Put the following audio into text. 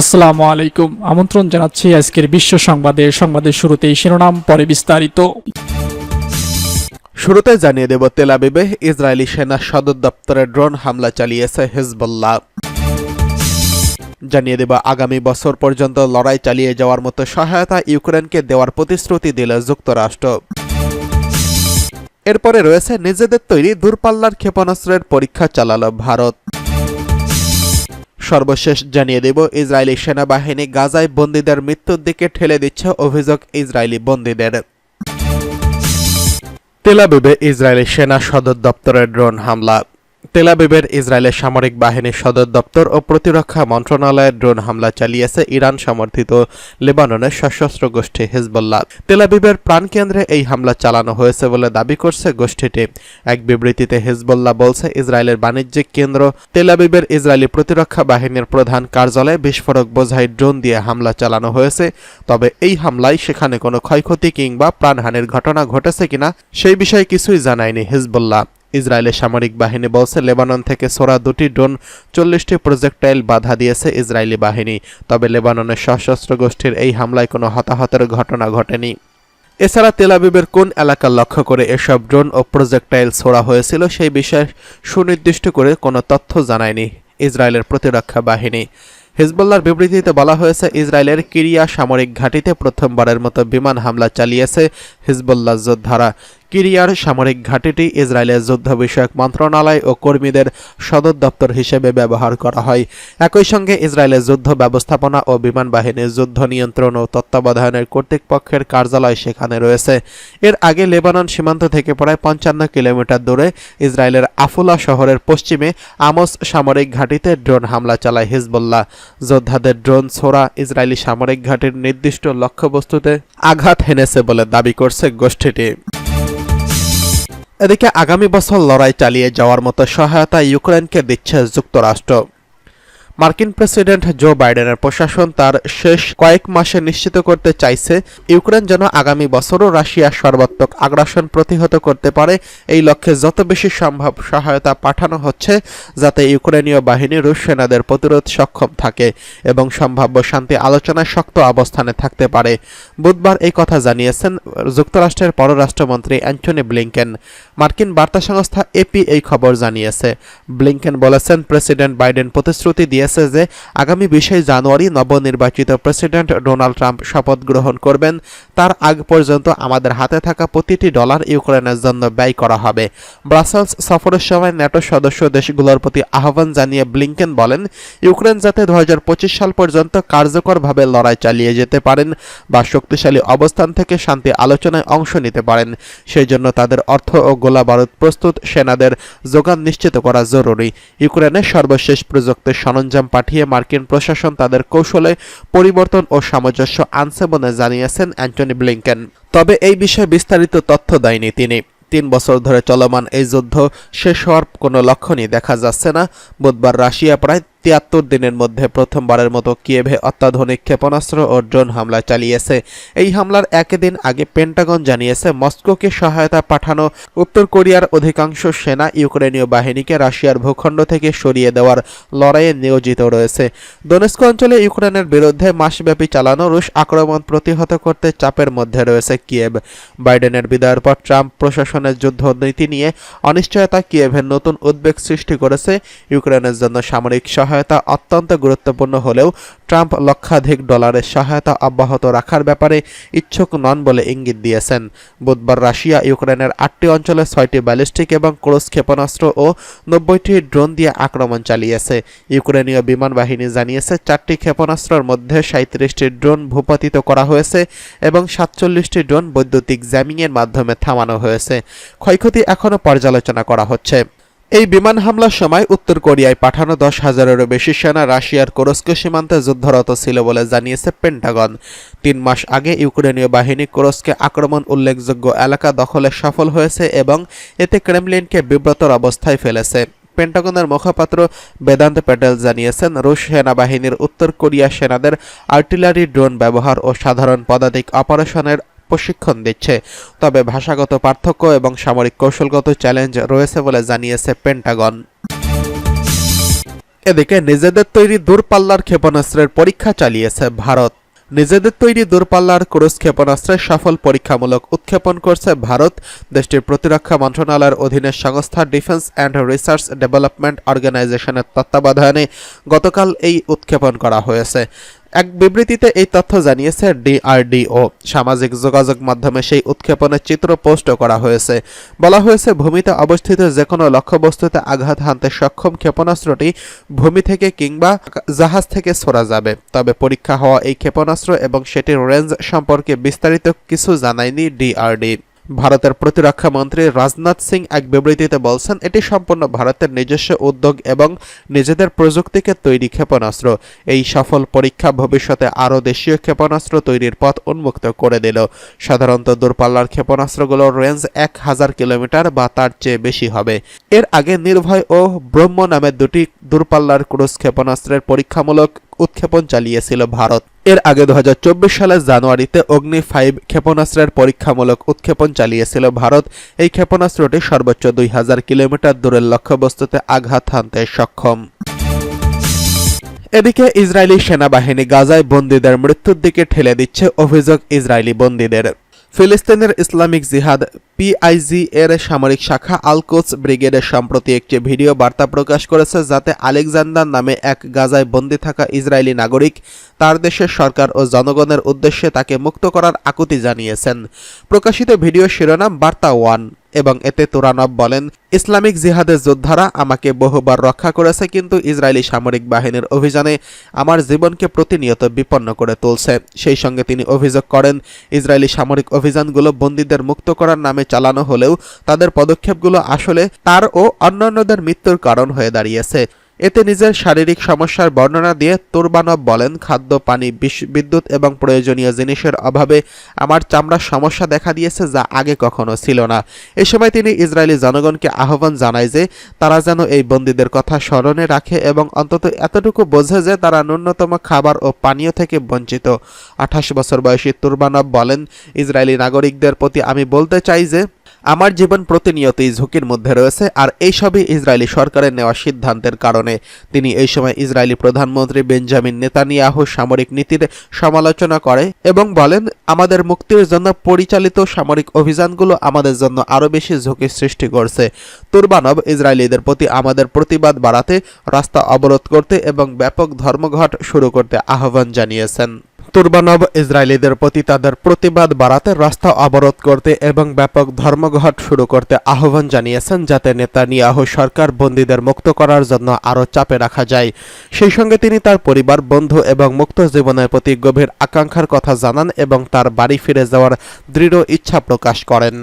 আসসালামু আলাইকুম। আমন্ত্রণ জানাচ্ছি আজকের বিশ্ব সংবাদে। সংবাদের শুরুতেই শিরোনাম, পরে বিস্তারিত। শুরুতে জানিয়ে দেব তেল আবিবে, ইসরায়েলি সেনা সদর দপ্তরে ড্রোন হামলা চালিয়েছে হিজবুল্লাহ। জানিয়ে দেব, আগামী বছর পর্যন্ত লড়াই চালিয়ে যাওয়ার মতো সহায়তা ইউক্রেনকে দেওয়ার প্রতিশ্রুতি দিল যুক্তরাষ্ট্র। এরপরে রয়েছে নিজেদের তৈরি দূরপাল্লার ক্ষেপণাস্ত্রের পরীক্ষা চালালো ভারত। সর্বশেষ জানিয়ে দেব, ইসরায়েলি সেনাবাহিনী গাজায় বন্দীদের মৃত্যুর দিকে ঠেলে দিচ্ছে অভিযোগ ইসরায়েলি বন্দীদের। তেলাবিবে ইসরায়েলি সেনা সদর দপ্তরের ড্রোন হামলা। তেলাবিবের ইসরায়েলের সামরিক বাহিনীর সদর দপ্তর ও প্রতিরক্ষা মন্ত্রণালয়ের ড্রোন হামলা চালিয়েছে ইরান সমর্থিত লেবাননের সশস্ত্র গোষ্ঠী হিজবুল্লাহ। তেলাবিবের প্রাণকেন্দ্রে এই হামলা চালানো হয়েছে বলে দাবি করছে গোষ্ঠীটি। এক বিবৃতিতে হিজবুল্লাহ বলছে, ইসরায়েলের বাণিজ্যিক কেন্দ্র তেলাবিবের ইসরায়েলি প্রতিরক্ষা বাহিনীর প্রধান কার্যালয়ে বিস্ফোরক বোঝাই ড্রোন দিয়ে হামলা চালানো হয়েছে। তবে এই হামলায় সেখানে কোনো ক্ষয়ক্ষতি কিংবা প্রাণহানির ঘটনা ঘটেছে কিনা, সেই বিষয়ে কিছুই জানায়নি হিজবুল্লাহ। ইসরায়েলের সামরিক বাহিনী বলছে, লেবানন থেকে সোরা দুটি ড্রোন চল্লিশটি প্রজেক্টাইল বাধা দিয়েছে ইসরায়েলি বাহিনী। তবে লেবাননের সশস্ত্র গোষ্ঠীর এই হামলায় কোনো হতাহতের ঘটনা ঘটেনি। এছাড়া তেলাবিবের কোন এলাকা লক্ষ্য করে এসব ড্রোন ও প্রজেক্টাইল ছোড়া হয়েছিল সেই বিষয়ে সুনির্দিষ্ট করে কোনো তথ্য জানায়নি ইসরায়েলের প্রতিরক্ষা বাহিনী। হিজবুল্লাহর বিবৃতিতে বলা হয়েছে, ইসরায়েলের কিরিয়া সামরিক ঘাঁটিতে প্রথমবারের মতো বিমান হামলা চালিয়েছে হিজবুল্লাহ যোদ্ধারা কিরিয়ার সামরিক ঘাঁটিটি ইসরায়েলের যুদ্ধ বিষয়ক মন্ত্রণালয় ও কর্মীদের সদর দপ্তর হিসেবে ব্যবহার করা হয়। একই সঙ্গে ইসরায়েলের যুদ্ধ ব্যবস্থাপনা ও বিমান বাহিনীর যুদ্ধ নিয়ন্ত্রণ ও তত্ত্বাবধানের কর্তৃপক্ষের কার্যালয় সেখানে রয়েছে। এর আগে লেবানন সীমান্ত থেকে প্রায় পঞ্চান্ন কিলোমিটার দূরে ইসরায়েলের আফুলা শহরের পশ্চিমে আমস সামরিক ঘাঁটিতে ড্রোন হামলা চালায় হিজবুল্লাহ। যোদ্ধাদের ড্রোন ছোড়া ইসরায়েলি সামরিক ঘাঁটির নির্দিষ্ট লক্ষ্যবস্তুতে আঘাত হেনেছে বলে দাবি করছে। গোষ্ঠীটি। এদিকে আগামী বছর লড়াই চালিয়ে যাওয়ার মতো সহায়তা ইউক্রেনকে দিচ্ছে যুক্তরাষ্ট্র। মার্কিন প্রেসিডেন্ট জো বাইডেনের প্রশাসন তার শেষ কয়েক মাসে নিশ্চিত করতে চাইছে, ইউক্রেন যেন আগামী বছরও রাশিয়ার সর্বাত্মক আগ্রাসন প্রতিহত করতে পারে। এই লক্ষ্যে যত বেশি সম্ভব সহায়তা পাঠানো হচ্ছে, যাতে ইউক্রেনীয় বাহিনী রুশ সেনাদের প্রতিরোধ সক্ষম থাকে এবং সম্ভাব্য শান্তি আলোচনায় শক্ত অবস্থানে থাকতে পারে। বুধবার এই কথা জানিয়েছেন যুক্তরাষ্ট্রের পররাষ্ট্রমন্ত্রী অ্যান্টনি ব্লিংকেন। মার্কিন বার্তা সংস্থা এপি এই খবর জানিয়েছে। ব্লিংকেন বলেছেন, প্রেসিডেন্ট বাইডেন প্রতিশ্রুতি দিয়েছে যে আগামী বিশে জানুয়ারি নবনির্বাচিত প্রেসিডেন্ট ডোনাল্ড ট্রাম্প শপথ গ্রহণ করবেন। তার আগ পর্যন্ত আমাদের হাতে থাকা প্রতিটি ডলার ইউক্রেনের জন্য ব্যয় করা হবে। ব্রাসেলস সফরের সময় ন্যাটো সদস্য দেশগুলোর প্রতি আহ্বান জানিয়ে ব্লিংকেন বলেন, ইউক্রেন যাতে দু হাজার পঁচিশ সাল পর্যন্ত কার্যকরভাবে লড়াই চালিয়ে যেতে পারেন বা শক্তিশালী অবস্থান থেকে শান্তি আলোচনায় অংশ নিতে পারেন সেই জন্য তাদের অর্থ ও গোলা বারুদ প্রস্তুত সেনাদের যোগান নিশ্চিত করা জরুরি। ইউক্রেনের সর্বশেষ প্রযুক্তির সরঞ্জাম পাঠিয়ে মার্কিন প্রশাসন তাদের কৌশলে পরিবর্তন ও সামঞ্জস্য আনছে বলে জানিয়েছেন অ্যান্টনি ব্লিংকেন। তবে এই বিষয়ে বিস্তারিত তথ্য দেয়নি তিনি। তিন বছর ধরে চলমান এই যুদ্ধ শেষ হওয়ার কোনো লক্ষণই দেখা যাচ্ছে না। বুধবার রাশিয়া প্রায় তিয়াত্তর দিনের মধ্যে প্রথমবারের মতো কিয়েভে অত্যাধুনিক ক্ষেপণাস্ত্র ও ড্রোন হামলা চালিয়েছে। এই হামলার একদিন আগে পেন্টাগন জানিয়েছে, মস্কোকে সহায়তা পাঠানো উত্তর কোরিয়ার অধিকাংশ সেনা ইউক্রেনীয় বাহিনীকে রাশিয়ার ভূখণ্ড থেকে সরিয়ে দেওয়ার লড়াইয়ে নিয়োজিত রয়েছে। দনেস্ক অঞ্চলে ইউক্রেনের বিরুদ্ধে মাসব্যাপী চালানো রুশ আক্রমণ প্রতিহত করতে চাপের মধ্যে রয়েছে কিয়েভ। বাইডেনের বিদায়ের পর ট্রাম্প প্রশাসনের যুদ্ধ নীতি নিয়ে অনিশ্চয়তা কিয়েভের নতুন উদ্বেগ সৃষ্টি করেছে। ইউক্রেনের জন্য সামরিক সহায়তা অত্যন্ত গুরুত্বপূর্ণ হলেও ট্রাম্প লক্ষাধিক ডলারের সহায়তা অব্যাহত রাখার ব্যাপারে ইচ্ছুক নন বলে ইঙ্গিত দিয়েছেন। বুধবার রাশিয়া, ইউক্রেনের আটটি অঞ্চলে ছয়টি ব্যালিস্টিক এবং ক্রুজ ক্ষেপণাস্ত্র ও নব্বইটি ড্রোন দিয়ে আক্রমণ চালিয়েছে। ইউক্রেনীয় বিমান বাহিনী জানিয়েছে, চারটি ক্ষেপণাস্ত্রের মধ্যে সাঁত্রিশটি ড্রোন ভূপাতিত করা হয়েছে এবং সাতচল্লিশটি ড্রোন বৈদ্যুতিক জ্যামিংয়ের মাধ্যমে থামানো হয়েছে। ক্ষয়ক্ষতি এখনও পর্যালোচনা করা হচ্ছে। এই বিমান হামলার সময় উত্তর কোরিয়ায় পাঠানো দশ হাজারেরও বেশি সেনা রাশিয়ার কোরস্ক সীমান্তে যুদ্ধরত ছিল বলে জানিয়েছে পেন্টাগন। তিন মাস আগে ইউক্রেনীয় বাহিনী কোরস্কে আক্রমণ উল্লেখযোগ্য এলাকা দখলে সফল হয়েছে এবং এতে ক্রেমলিনকে বিব্রতর অবস্থায় ফেলেছে। পেন্টাগনের মুখপাত্র বেদান্ত প্যাটেল জানিয়েছেন, রুশ সেনাবাহিনীর উত্তর কোরিয়া সেনাদের আর্টিলারি ড্রোন ব্যবহার ও সাধারণ পদাতিক অপারেশনের প্রশিক্ষণ দিচ্ছে। তবে ভাষাগত পার্থক্য এবং সামরিক কৌশলগত চ্যালেঞ্জ রয়েছে বলে জানিয়েছে পেন্টাগন। এদিকে নিজেদের তৈরি দূরপাল্লার ক্ষেপণাস্ত্রের পরীক্ষা চালিয়েছে ভারত। নিজেদের তৈরি দূরপাল্লার ক্রুজ ক্ষেপণাস্ত্রের সফল পরীক্ষামূলক উৎক্ষেপণ করছে ভারত। দেশটির প্রতিরক্ষা মন্ত্রণালয়ের অধীনে সংস্থা ডিফেন্স অ্যান্ড রিসার্চ ডেভেলপমেন্ট অর্গানাইজেশনের তত্ত্বাবধানে গতকাল এই উৎক্ষেপণ করা হয়েছে। এক বিবৃতিতে এই তথ্য জানিয়েছে ডিআরডিও। সামাজিক যোগাযোগ মাধ্যমে সেই উৎক্ষেপণের চিত্র পোস্ট করা হয়েছে। বলা হয়েছে, ভূমিতে অবস্থিত যে কোনো লক্ষ্যবস্তুতে আঘাত হানতে সক্ষম ক্ষেপণাস্ত্রটি ভূমি থেকে কিংবা জাহাজ থেকে ছোড়া যাবে। তবে পরীক্ষা হওয়া এই ক্ষেপণাস্ত্র এবং সেটির রেঞ্জ সম্পর্কে বিস্তারিত কিছু জানায়নি ডিআরডি। ভারতের প্রতিরক্ষা মন্ত্রী রাজনাথ সিং এক বিবৃতিতে বলছেন, এটি সম্পূর্ণ ভারতের নিজস্ব উদ্যোগ এবং নিজেদের প্রযুক্তিকে তৈরি ক্ষেপণাস্ত্র। এই সফল পরীক্ষা ভবিষ্যতে আরও দেশীয় ক্ষেপণাস্ত্র তৈরির পথ উন্মুক্ত করে দিল। সাধারণত দূরপাল্লার ক্ষেপণাস্ত্রগুলোর রেঞ্জ এক হাজার কিলোমিটার বা তার চেয়ে বেশি হবে। এর আগে নির্ভয় ও ব্রহ্ম নামের দুটি দূরপাল্লার ক্রুজ ক্ষেপণাস্ত্রের পরীক্ষামূলক উৎক্ষেপণ চালিয়েছিল ভারত। এর আগে দু সালের জানুয়ারিতে অগ্নি ফাইভ ক্ষেপণাস্ত্রের পরীক্ষামূলক উৎক্ষেপণ চালিয়েছিল ভারত। এই ক্ষেপণাস্ত্রটি সর্বোচ্চ দুই হাজার কিলোমিটার দূরের লক্ষ্যবস্তুতে আঘাত হানতে সক্ষম। এদিকে ইসরায়েলি সেনাবাহিনী গাজায় বন্দীদের মৃত্যুর দিকে ঠেলে দিচ্ছে অভিযোগ ইসরায়েলি বন্দীদের। ফিলিস্তিনের ইসলামিক জিহাদ পিআইজি এর সামরিক শাখা আলকোচ ব্রিগেডের সম্প্রতি একটি ভিডিও বার্তা প্রকাশ করেছে যাতে আলেকজান্ডার নামে এক গাজায় বন্দী থাকা ইসরায়েলি নাগরিক তার দেশের সরকার ও জনগণের উদ্দেশ্যে তাকে মুক্ত করার আকুতি জানিয়েছেন। প্রকাশিত ভিডিও শিরোনাম বার্তা ওয়ান এবং এতে তুরানব বলেন, ইসলামিক জিহাদের যোদ্ধারা আমাকে বহুবার রক্ষা করেছে কিন্তু ইসরায়েলি সামরিক বাহিনীর অভিযানে আমার জীবনকে প্রতিনিয়ত বিপন্ন করে তুলছে। সেই সঙ্গে তিনি অভিযোগ করেন, ইসরায়েলি সামরিক অভিযানগুলো বন্দীদের মুক্ত করার নামে চালানো হলেও তাদের পদক্ষেপগুলো আসলে তার ও অন্যান্যদের মৃত্যুর কারণ হয়ে দাঁড়িয়েছে। এতে নিজের শারীরিক সমস্যার বর্ণনা দিয়ে তুরবানব বলেন, খাদ্য, পানি বিদ্যুৎ এবং প্রয়োজনীয় জিনিসের অভাবে আমার চামড়ার সমস্যা দেখা দিয়েছে যা আগে কখনো ছিল না। এ সময় তিনি ইসরায়েলি জনগণকে আহ্বান জানায় যে, তারা যেন এই বন্দীদের কথা স্মরণে রাখে এবং অন্তত এতটুকু বোঝে যে, তারা ন্যূনতম খাবার ও পানীয় থেকে বঞ্চিত। আঠাশ বছর বয়সী তুরবানব বলেন, ইসরায়েলি নাগরিকদের প্রতি আমি বলতে চাই যে আমার জীবন প্রতিনিয়তই ঝুঁকির মধ্যে রয়েছে আর এইসবই ইসরায়েলি সরকারের নেওয়া সিদ্ধান্তের কারণে। তিনি এই সময় ইসরায়েলি প্রধানমন্ত্রী বেঞ্জামিন নেতানিয়াহু সামরিক নীতির সমালোচনা করে এবং বলেন, আমাদের মুক্তির জন্য পরিচালিত সামরিক অভিযানগুলো আমাদের জন্য আরও বেশি ঝুঁকি সৃষ্টি করছে। তুরবানব ইসরায়েলিদের প্রতি আমাদের প্রতিবাদ বাড়াতে রাস্তা অবরোধ করতে এবং ব্যাপক ধর্মঘট শুরু করতে আহ্বান জানিয়েছেন। তুরবানব ইসরায়েলিদের প্রতি তাদের প্রতিবাদ বাড়াতে রাস্তা অবরোধ করতে এবং ব্যাপক ধর্মঘট শুরু করতে আহ্বান জানিয়েছেন যাতে নেতানিয়াহু সরকার বন্দীদের মুক্ত করার জন্য আরও চাপে রাখা যায়। সেই সঙ্গে তিনি তার পরিবার, বন্ধু এবং মুক্ত জীবনের প্রতি গভীর আকাঙ্ক্ষার কথা জানান এবং তার বাড়ি ফিরে যাওয়ার দৃঢ় ইচ্ছা প্রকাশ করেন।